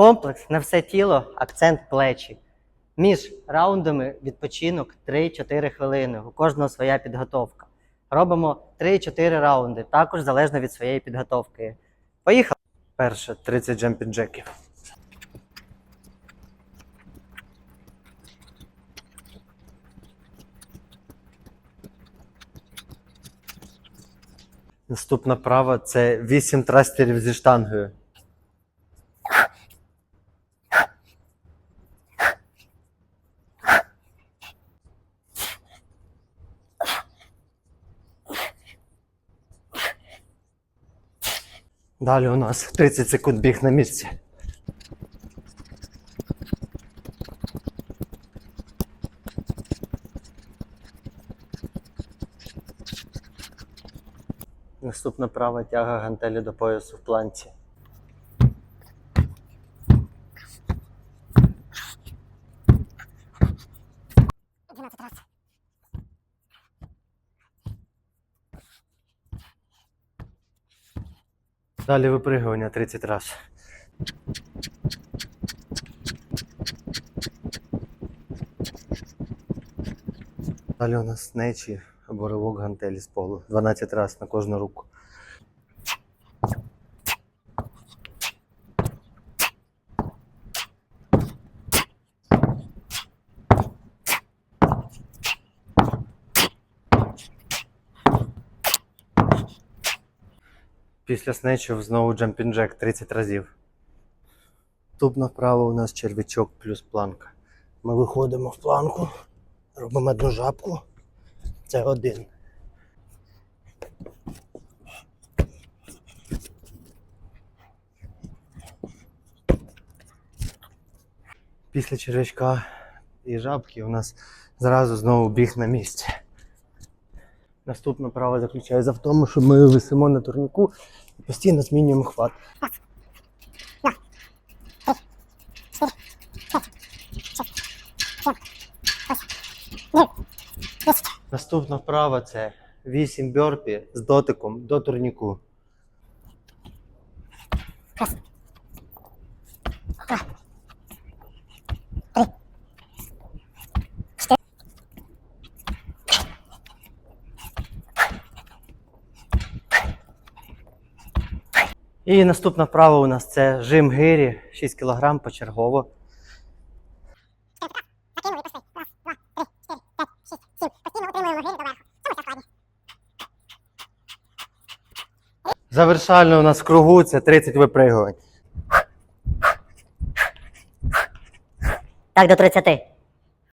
Комплекс на все тіло, акцент плечі. Між раундами відпочинок 3-4 хвилини. У кожного своя підготовка. Робимо 3-4 раунди, також залежно від своєї підготовки. Поїхали! Перше 30 джемпінг джеків. Наступна права це 8 трастерів зі штангою. Далі у нас 30 секунд біг на місці. Наступна права тяга гантелі до поясу в планці. Далі випригування 30 раз. Далі у нас нечі або ривок гантелі з полу. 12 раз на кожну руку. Після снечів знову джампінг джек 30 разів. Наступна вправа у нас червячок плюс планка. Ми виходимо в планку, робимо одну жабку. Це один. Після червячка і жабки у нас зразу знову біг на місці. Наступна права заключається в тому, що ми висимо на турніку і постійно змінюємо хват. Наступна вправа це 8 бьорпі з дотиком до турніку. І наступна вправа у нас це жим гирі 6 кг почергово. Завершально у нас в кругу це 30 випригувань. Так, до 30.